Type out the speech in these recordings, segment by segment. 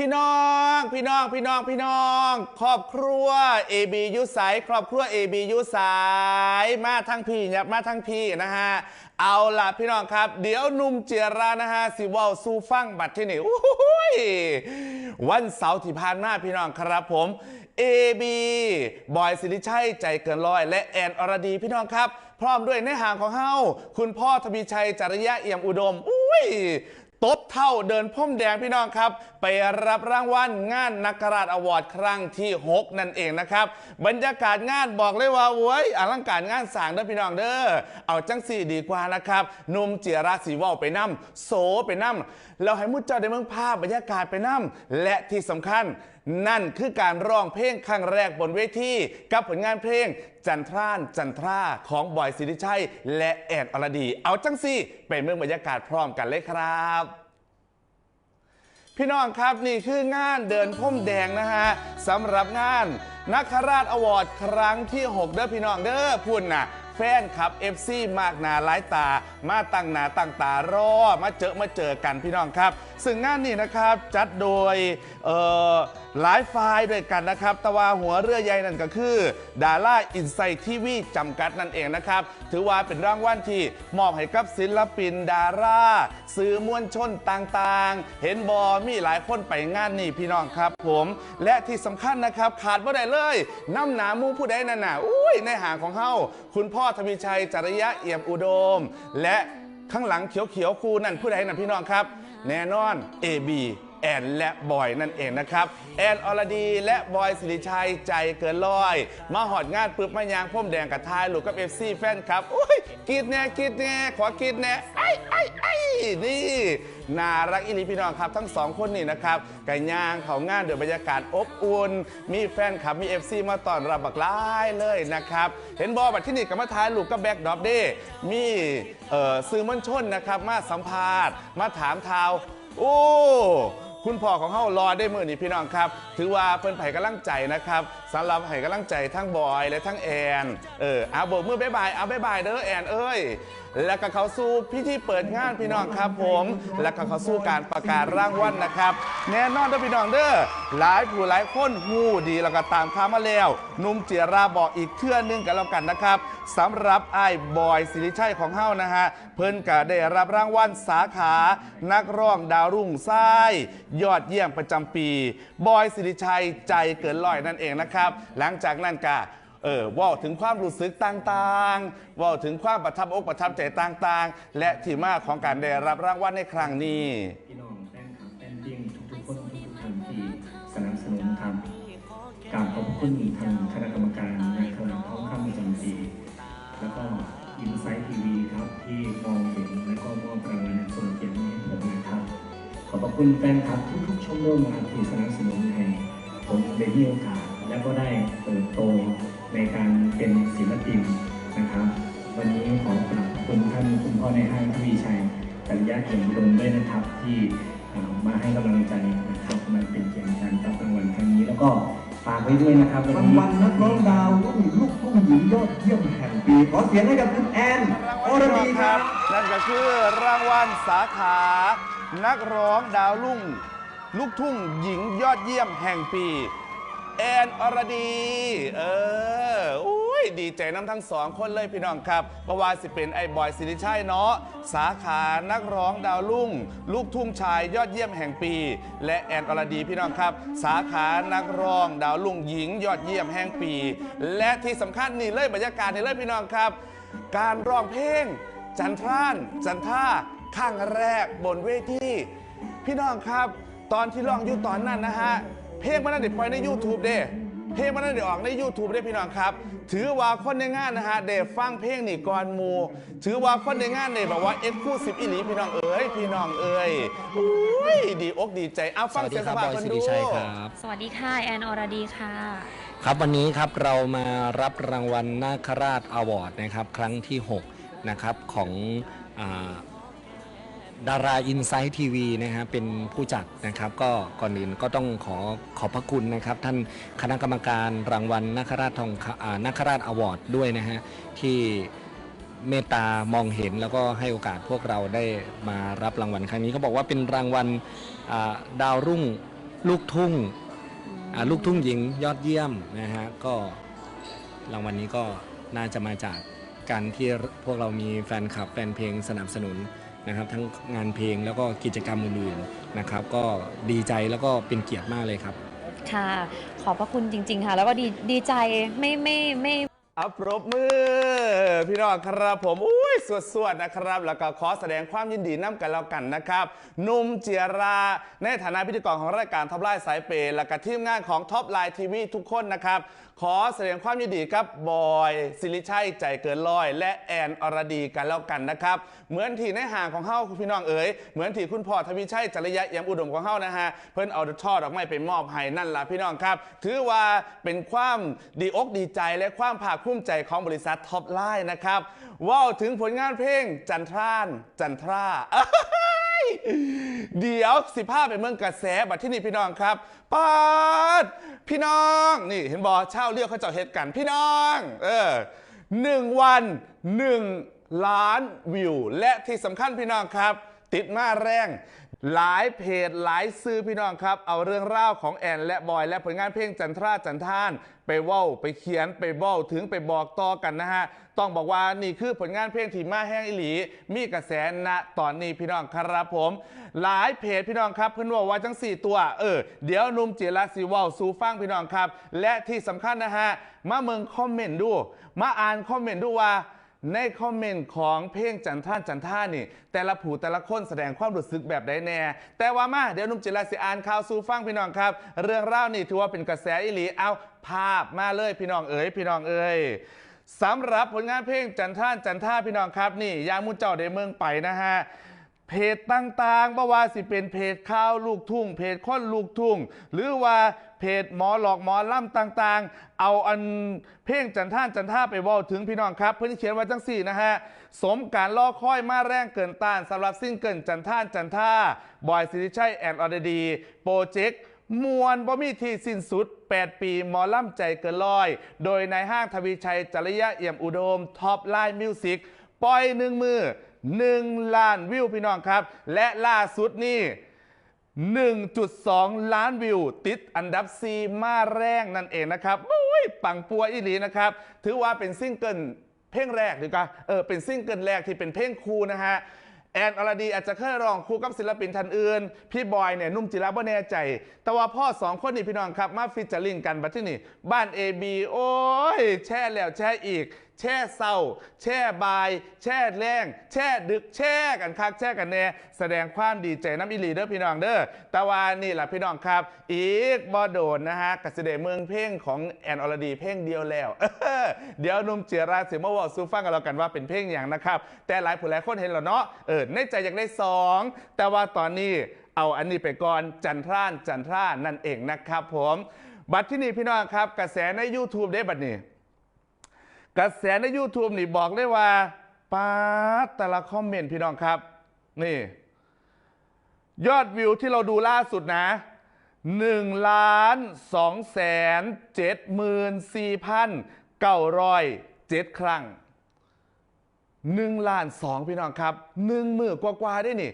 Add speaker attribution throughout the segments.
Speaker 1: พี่น้องพี่น้องพี่น้องพี่น้อง ครอบครัว AB ยุสายครอบครัว AB ยุสายมาทั้งพี่ยับมาทั้งพี่นะฮะเอาล่ะพี่น้องครับ เดี๋ยวนุ่มเจียรานะฮะสิวอลซูฟังบัตรที่นี่อู้หูยวันเสาร์ที่ผ่านมาพี่น้องครับผม AB บอยสิริชัยใจเกินร้อย และแอนอรดีพี่น้องครับ พร้อมด้วยในห่างของเฮาคุณพ่อทวีชัยจริยะเอี่ยมอุดมอุ้ย ตบเท่าเดินพ่มแดงพี่น้องครับ ไปรับรางวัลงานนักราชอวอร์ดครั้งที่ 6 นั่นเองนะครับ บรรยากาศงานบอกเลยว่าโว้ยอลังการงานสางเด้อพี่น้องเด้อเอาจังสี่ดีกว่านะครับหนุ่มเจียราศีว่าวไปนํโสไปนํเราให้มุดเจ้าได้เมืองภาพบรรยากาศไปนํและที่สำคัญนั่นคือการร้องเพลงครั้งแรกบนเวทีกับผลงานเพลงจันทรานจันทราของบอยสิริชัย และแอนอรดี เอาจังสี่ไปเมืองบรรยากาศพร้อมกันเลยครับ พี่น้องครับนี่คืองานเดินพ่มแดงนะฮะสำหรับงานนักคราชอวอร์ดครั้งที่ 6 เด้อพี่น้องเด้อพุ่นน่ะ แฟนคลับ FC มากหนาหลายตา มาตั้งหนาตั้งตารอมาเจอมาเจอกันพี่น้องครับ ซึ่งงานนี้นะครับจัดโดยเอ่อ หลายฝ่ายด้วยกันนะครับ แต่ว่าหัวเรือใหญ่นั่นก็คือ ดาราอินไซต์ทีวีจำกัดนั่นเองนะครับ ถือว่าเป็นรางวัลที่มอบให้กับศิลปินดาราสื่อมวลชนต่างๆ เห็นบอมีหลายคนไปงานนี่พี่น้องครับผม และที่สำคัญนะครับขาดไม่ได้เลย น้ำหนามูผู้ใดนั่นน่ะอุ้ยในหางของเฮาคุณพ่อทวีชัยจริยะเอี่ยมอุดม และข้างหลังเขียวๆคูนั่นผู้ใดนั่นพี่น้องครับ แน่นอน AB แอนและบอยนั่นเองนะครับ แอนอรดีและบอยสิริชัยใจเกินร้อย มาหอดงานปึ๊บมายางพ่มแดงกับทายลูกกับเอฟซีแฟนครับอุ้ยกรีดแน่กรีดแน่ขอกิดแน่ไอ้ไอ้ไอ้นี่น่ารักอิลีพี่น้องครับทั้งสองคนนี่นะครับไก่ย่างเขางานเดือบรรยากาศอบอุ่นมีแฟนคลับมีเอฟซีมาต้อนรับบักหลายเลยนะครับเห็นบอบัดที่นี่กับมาทายลูกกับแบ็กดรอปเด้มีเอ่อสื่อมวลชนนะครับมาสัมภาษณ์มาถามทาว โอ้ คุณพ่อของเขารอได้มือนี่พี่น้องครับ ถือว่าเพิ่นไผ่กำลังใจนะครับสำหรับไผ่กำลังใจทั้งบอยและทั้งแอน เออเอาโบกมือบ๊ายบายเอาบ๊ายบายเด้อแอนเอ้ยแล้วก็เขาสู้พิธีเปิดงานพี่น้องครับผม แล้วก็เขาสู้การประกาศรางวัลนะครับ แน่นอนเด้อพี่น้องเด้อหลายผู้หลายคนหูดีแล้วก็ตามข่าวมาแล้วนุ่มเจียราบอกอีกเทื่อนึงกันแล้วกันนะครับสำหรับไอ้บอยสิริชัยของเฮานะฮะเพิ่นก็ได้รับรางวัลสาขา นักร้องดาวรุ่งทรายยอดเยี่ยมประจำปี บอยสิริชัยใจเกินร้อยนั่นเองนะครับ หลังจากนั้นก็ เออว่าถึงความรู้สึกต่างๆว่าถึงความประทับอกประทับใจต่างๆ และที่มาของการได้รับรางวัลในครั้งนี้
Speaker 2: พี่น้องแฟนคลับแฟนเพลงทุกๆคนทุกๆท่านที่สนับสนุนทำกราบขอบคุณทางคณะกรรมการในคณะท้องคำประจำปีแล้วก็อินไซต์ทีวีครับที่มองเห็นและก็มอบรางวัลส่วนเกียรติให้ผมนะครับขอบพระคุณแฟนคลับทุกๆช่องโลกนะครับที่สนับสนุนให้ผมได้มีโอกาสและก็ได้เติบโต ในการเป็นศิลปินนะครับ วันนี้ขอกราบขอบคุณท่านคุณพ่อในห้างทวีชัยกัลยาเขียนดมด้วยนะครับที่เอ่อมาให้กำลังใจนะครับมันเป็นเกียรติการรับรางวัลครั้งนี้ แล้วก็ฝากไว้ด้วยนะครับ
Speaker 3: รางวัลนักร้องดาวรุ่งลูกทุ่งหญิงยอดเยี่ยมแห่งปีขอเสียงให้กับคุณแอนอรดีครับ
Speaker 1: นั่นก็คือรางวัลสาขา นักร้องดาวรุ่งลูกทุ่งหญิงยอดเยี่ยมแห่งปี แอนอรดี เอออุ้ยดีใจน้ำทั้งสองคนเลยพี่น้องครับเพระว่าสิเป็นไอ้บอยสิริชัยเนาะ สาขานักร้องดาวรุ่ง ลูกทุ่งชายยอดเยี่ยมแห่งปี และแอนอรดีพี่น้องครับ สาขานักร้องดาวรุ่งหญิงยอดเยี่ยมแห่งปี และที่สำคัญนี่เลยบรรยากาศนี่เลยพี่น้องครับ การร้องเพลง จันทรานจันท่าข้างแรกบนเวทีพี่น้องครับ ตอนที่ร้องอยู่ตอนนั้นนะฮะ เพลงมันนั่นได้ปล่อยใน YouTube เด้เพลงมันนั่นได้ออกใน YouTube ได้พี่น้องครับ ถือว่าคนในงานนะฮะเดฟังเพลงนี่ก่อนหมู ถือว่าคนในงานเนี่ยแบบว่าเอ็กซ์คลูซีฟอีหลีพี่น้องเอ๋ยพี่น้องเอ๋ยอุ้ยดีอกดีใจเอา
Speaker 4: ส
Speaker 1: ฟัง
Speaker 4: วัส
Speaker 1: เสี
Speaker 4: ดี
Speaker 1: ยง
Speaker 4: ค
Speaker 1: ส
Speaker 4: รับ
Speaker 1: บาย
Speaker 4: บอย
Speaker 1: กัน
Speaker 4: สิ
Speaker 1: ดู
Speaker 4: ริชัยครับ
Speaker 5: สวัสดีค่ะ แอนอรดีค่ะ
Speaker 4: ครับวันนี้ครับเรามารับรางวัลนาคราชอวอร์ดนะครับ ครั้งที่ 6 นะครับ ของอา ดาราอินไซต์ทีวีนะฮะเป็นผู้จัดนะครับก็ก่อนอื่นก็ต้องขอขอบพระคุณนะครับ ท่านคณะกรรมการรางวัลนาคราชทองอ่านาคราชอวอร์ดด้วยนะฮะที่เมตตามองเห็นแล้วก็ให้โอกาสพวกเราได้มารับรางวัลครั้งนี้เขาบอกว่าเป็นรางวัลอ่าดาวรุ่งลูกทุ่งอ่าลูกทุ่งหญิงยอดเยี่ยมนะฮะก็รางวัลนี้ก็น่าจะมาจากการที่พวกเรามีแฟนคลับแฟนเพลงสนับสนุน นะครับทั้งงานเพลงแล้วก็กิจกรรมอื่นๆนะครับ ก็ดีใจแล้วก็เป็นเกียรติมากเลยครับ
Speaker 5: ค่ะ ขอบพระคุณจริง ๆ ค่ะ แล้วก็ดีดีใจไม่ไม่ไม่
Speaker 1: อัปรบมือ พี่น้องครับผมอุ้ยสวดๆนะครับ แล้วก็ขอแสดงความยินดีน้ำกันแล้วกันนะครับหนุ่มเจียรา ในฐานะพิธีกรของรายการท็อปไลน์สายเปย์และก็ทีมงานของท็อปไลน์ทีวีทุกคนนะครับ ขอแสดงความยินดีกับบอยสิริชัยใจเกินร้อย และแอนอรดีกันแล้วกันนะครับ เหมือนที่ในห่างของเฮาพี่น้องเอ๋ยเหมือนที่คุณพ่อทวีชัยจริยะเอี่ยมอุดมของเฮานะฮะเพิ่นเอาช่อดอกไม้ไปมอบให้นั่นล่ะพี่น้องครับ ถือว่าเป็นความดีอกดีใจและความภาคภูมิใจของบริษัทท็อปไลน์นะครับว่าวถึงผลงานเพลงจันทรานจันทราเดี๋ยวสิภาพไปเมืองกระแสบัดที่นี่พี่น้องครับปาดพี่น้องนี่เห็นบอเช่าเรียกเขาเจ้าเหตุกันพี่น้อง เออหนึ่งวันหนึ่งล้านวิว และที่สำคัญพี่น้องครับ ติดมาแรง หลายเพจหลายซื้อพี่น้องครับ เอาเรื่องราวของแอนและบอย และผลงานเพลงจันทราจันท่าน ไปว้าไปเขียนไปเว้าถึงไปบอกต่อกันนะฮะ ต้องบอกว่านี่คือผลงานเพลงที่มาแห้งอิหลี มีกระแสณตอนนี้พี่น้องครับผม หลายเพจพี่น้องครับเพิ่นบอกว่าจังสี่ตัว เออ เดี๋ยวนุ่มเจรสิเว้าสู่ฟังพี่น้องครับ และที่สำคัญนะฮะมาเมืองคอมเมนต์ดู มาอ่านคอมเมนต์ดูว่า ในคอมเมนต์ของเพลงจันท่านจันท่านนี่ แต่ละผู้แต่ละคนแสดงความรู้สึกแบบใดแน่ แต่ว่ามาเดี๋ยวนุ่มจิราสิอ่านข่าวสู่ฟังพี่น้องครับ เรื่องเล่านี่ถือว่าเป็นกระแสอิหลีเอาภาพมาเลยพี่น้องเอ๋ยพี่น้องเอ๋ยสำหรับผลงานเพลงจันท่านจันท่าพี่น้องครับนี่ยามุนเจ้าได้เมืองไปนะฮะเพจต่างๆบ่ว่าสิเป็นเพจข่าวลูกทุ่งเพจค้นลูกทุ่ง หรือว่า เพจหมอหลอกหมอล่ำต่างๆ เอาอันเพลงจันท่านจันท่าไปว่าถึงพี่น้องครับ เพื่อนเขียนไว้จังสี่นะฮะ สมการล่อค่อยมาแรงเกินต้านสำหรับซิ่งเกินจันท่านจันท่าบอยสิริชัยแอนออเดดีโปรเจกต์มวลบ่มีที่สิ้นสุด 8 ปีหมอล่ำใจเกินร้อย โดยนายห้างทวีชัยจริยะเอี่ยมอุดมท็อปไลน์มิวสิกปล่อยหนึ่งมือ1ล้านวิวพี่น้องครับ และล่าสุดนี่ 1.2 ล้านวิว ติดอันดับ4มาแรงนั่นเองนะครับอุ้ยปังปัวอีหลีนะครับ ถือว่าเป็นซิงเกิลเพลงแรกดีกว่าเออเป็นซิงเกิลแรกที่เป็นเพลงคู่นะฮะแอนอรดีอาจจะเคยร้องคู่กับศิลปินท่านอื่น พี่บอยเนี่ยนุ่มจิระบ่แน่ใจ แต่ว่าพ่อสองคนนี่พี่น้องครับ มาฟิชเจอริงกันบัดที่นี่ บ้าน AB โอ้ย แช่แล้วแช่อีก แช่เศร้า แช่บาย แช่แรงแช่ดึกแช่กันคักแช่กันแน่แสดงความดีใจน้ำอิลีเด้อพี่น้องเด้อแต่ว่านี่แหละพี่น้องครับ อีกบอโดนนะฮะกัสเดเมืองเพลงของแอนอรดีเพลงเดียวแล้วเดี๋ยวนุ่มเจียราเสียมาบอซูฟังกันแล้วกันว่าเป็นเพลงอย่างนะครับแต่หลายผู้หลายคนเห็นแล้วเนาะเออในใจอยากได้สองแต่ว่าตอนนี้เอาอันนี้ไปก่อนจันทรานจันทรานั่นเองนะครับผม บัตรที่นี่พี่น้องครับ กระแสใน YouTube ได้บัตรนี้ กระแสใน YouTube นี่บอกได้ว่าป้าดแต่ละคอมเมนต์พี่น้องครับ นี่ ยอดวิวที่เราดูล่าสุดนะ1ล้าน2แสน7หมื่น4พัน907ครั้ง1ล้าน2พี่น้องครับหนึ่งมือกว่าๆได้นี่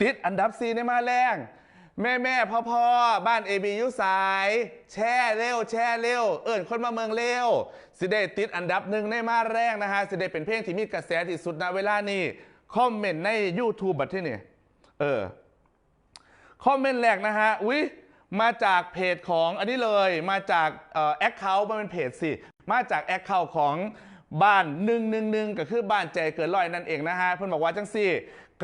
Speaker 1: ติดอันดับ4ในมาแรง แม่แม่พ่อพ่อบ้านเอบียุสาย แช่เร็ว แช่เร็ว เอิ่นคนมาเมืองเร็ว สิได้ติดอันดับหนึ่งในมาแรงนะฮะ สิได้เป็นเพลงที่มีกระแสที่สุดณเวลานี้ คอมเมนต์ใน YouTube บัดที่นี่ เออ คอมเมนต์แรกนะฮะ อุ๊ย มาจากเพจของอันนี้เลย มาจากแอคเคาท์มันเป็นเพจสิ มาจากแอคเคาท์ของบ้านหนึ่งหนึ่งหนึ่งก็คือบ้านใจเกินร้อยนั่นเองนะฮะ เพื่อนบอกว่าจังสี่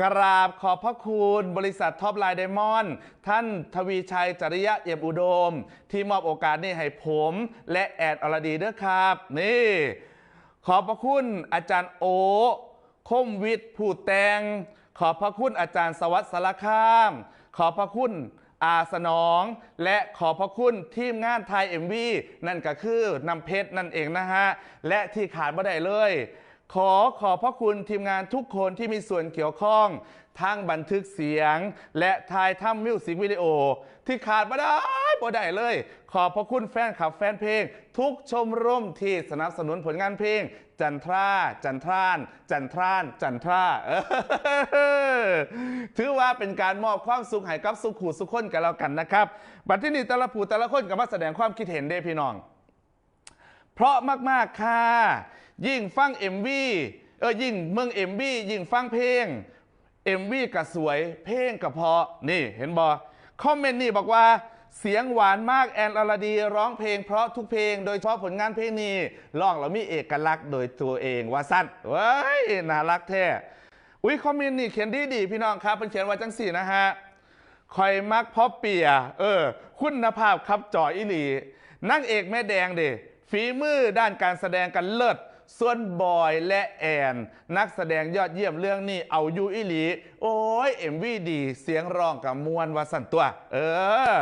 Speaker 1: กราบขอบพระคุณบริษัทท็อปไลน์ไดมอนด์ท่านทวีชัยจริยะเอี่ยมอุดม ที่มอบโอกาสนี้ให้ผม และแอดอรดีด้วยครับ นี่ ขอบพระคุณอาจารย์โอคมวิทย์ผู้แต่งขอบพระคุณอาจารย์สวัสดิ์สารคาม ขอบพระคุณอาสนอง และขอบพระคุณทีมงานไทยเอ็มวีนั่นก็คือนำเพชรนั่นเองนะฮะ และที่ขาดไม่ได้เลย ขอขอบพระคุณทีมงานทุกคนที่มีส่วนเกี่ยวข้องทั้งบันทึกเสียง และถ่ายทำมิวสิกวิดีโอ ที่ขาดไม่ได้บ่ได้เลย ขอบพระคุณแฟนคลับแฟนเพลง ทุกชมรมที่สนับสนุนผลงานเพลง จันทรา จันทราน จันทราน จันทราถือว่าเป็นการมอบความสุขให้กับสุขูสุขคนกันแล้วกันนะครับ บัดที่นี่แต่ละผู้แต่ละคนก็มาแสดงความคิดเห็นเด้พี่น้อง เพราะมากๆค่ะ ยิ่งฟัง MV เออยิ่งเมือง MV ยิ่งฟังเพลง MV ก็สวยเพลงก็เพราะนี่เห็นบอคอมเมนต์นี่บอกว่าเสียงหวานมากแอนอรดี ร้องเพลงเพราะทุกเพลง โดยเฉพาะผลงานเพลงนี้ร้องแล้วมีเอกลักษณ์โดยตัวเองว่าสั้นเว้ยน่ารักแท้อุ้ยคอมเมนต์นี่เขียนดีดีพี่น้องครับเป็นเขียนว่าจังสี่นะฮะคอยมักเพราะเปีย เออ คุณภาพครับจออิลีนั่งเอกแม่แดงเดฝีมือด้านการแสดงกันเลิศ ส่วนบอยและแอน นักแสดงยอดเยี่ยมเรื่องนี้เอาอยู่อิหลี โอ้ยเอ็มวีดีเสียงร้องกับมวลวาสันตัว เออ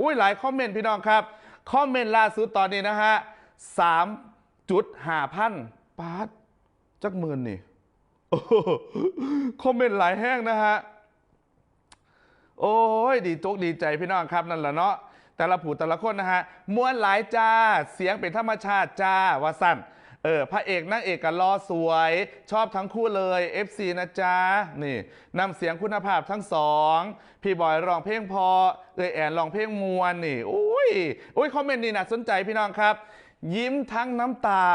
Speaker 1: อุ้ยหลายคอมเมนต์พี่น้องครับ คอมเมนต์ล่าสุดตอนนี้นะฮะสามจุดห้าพันปาดจักหมื่นนี่โอ้โหคอมเมนต์หลายแห้งนะฮะ โอ้ย ดีจกดีใจพี่น้องครับนั่นแหละเนาะแต่ละผู้แต่ละคนนะฮะมวนหลายจ้า เสียงเป็นธรรมชาติจ้าวาสั้น เออพระเอกนางเอกก็รอสวย ชอบทั้งคู่เลย FC นะจ๊ะนี่นำเสียงคุณภาพทั้งสองพี่บอยร้องเพลงพอเอยแอนร้องเพลงมวนนี่อุ้ยอุ้ยคอมเมนต์นี่น่าสนใจพี่น้องครับ ยิ้มทั้งน้ำตา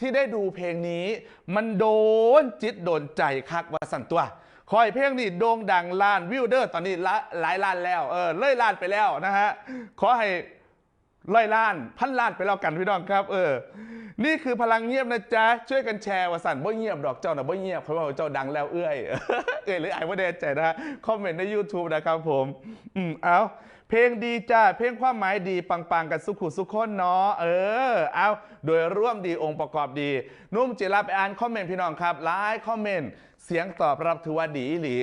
Speaker 1: ที่ได้ดูเพลงนี้ มันโดนจิตโดนใจคักว่าสั่นตัวคอยเพลงนี่โด่งดังล้านวิวเดอร์ตอนนี้ละหลายล้านแล้วเออเลยล้านไปแล้วนะฮะขอให้ ร้อยล้าน พันล้านไปแล้วกันพี่น้องครับ เออ นี่คือพลังเงียบนะจ๊ะ ช่วยกันแชร์ว่าสั่นบ่เงียบดอกเจ้านะบ่เงียบเพราะว่าเจ้าดังแล้วเอื้อยเอ้ยหรือไอ้ว่าเดใจนะคอมเมนต์ใน YouTube นะครับผม อืมเอาเพลงดีจ้าเพลงความหมายดีปังๆ กันสุขุสุขคนเนาะเออ เอาโดยร่วมดีองค์ประกอบดี นุ่มจิราไปอ่านคอมเมนต์พี่น้องครับไลค์คอมเมนต์เสียงตอบรับถือว่าดีหลี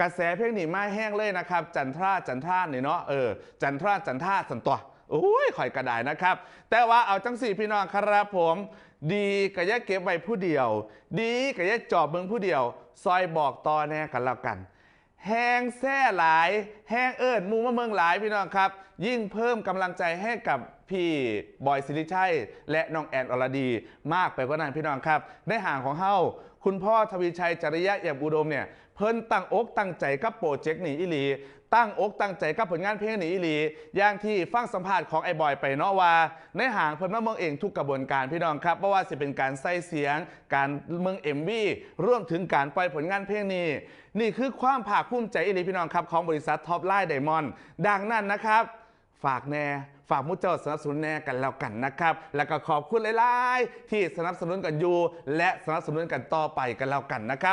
Speaker 1: กระแสเพลงนี้ไม่แห้งเลยนะครับ จันทราจันทรานี่เนาะเออจันทราจันทราสันตัว โอ้ยข่อยกระดายนะครับ แต่ว่าเอาจังสี่พี่น้องครับผม ดีก็อย่าเก็บไว้ผู้เดียว ดีก็อย่าจอบเมืองผู้เดียว ซอยบอกต่อแน่กันแล้วกันแห้งแซ่หลาย แห้งเอิญมูมะเมืองหลายพี่น้องครับ ยิ่งเพิ่มกำลังใจให้กับพี่บอยสิริชัย และน้องแอนอรดีมากไปกว่านั้นพี่น้องครับในห่างของเฮาคุณพ่อทวีชัยจริยะเอี่ยมอุดมเนี่ย เพิ่นตั้งอกตั้งใจกับโปรเจกต์นี้อีหลี ตั้งอกตั้งใจกับผลงานเพลงหนีอีหลีอย่างที่ฟังสัมภาษณ์ของไอ้บอยไปเนาะว่า ในห่างเพิ่นมาเมืองเองทุกกระบวนการพี่น้องครับเพราะว่าสิเป็นการใส่เสียง การเมืองเอ็มวีร่วมถึงการปล่อยผลงานเพลงนี้ นี่คือความภาคภูมิใจอีหลีพี่น้องครับของบริษัทท็อปไลน์ไดมอนด์ดังนั้นนะครับ ฝากแน่ฝากมุเจ้าสนับสนุนแน่กันแล้วกันนะครับ แล้วก็ขอบคุณหลาย ๆ ที่สนับสนุนกันอยู่ และสนับสนุนกันต่อไปกันแล้วกันนะครับ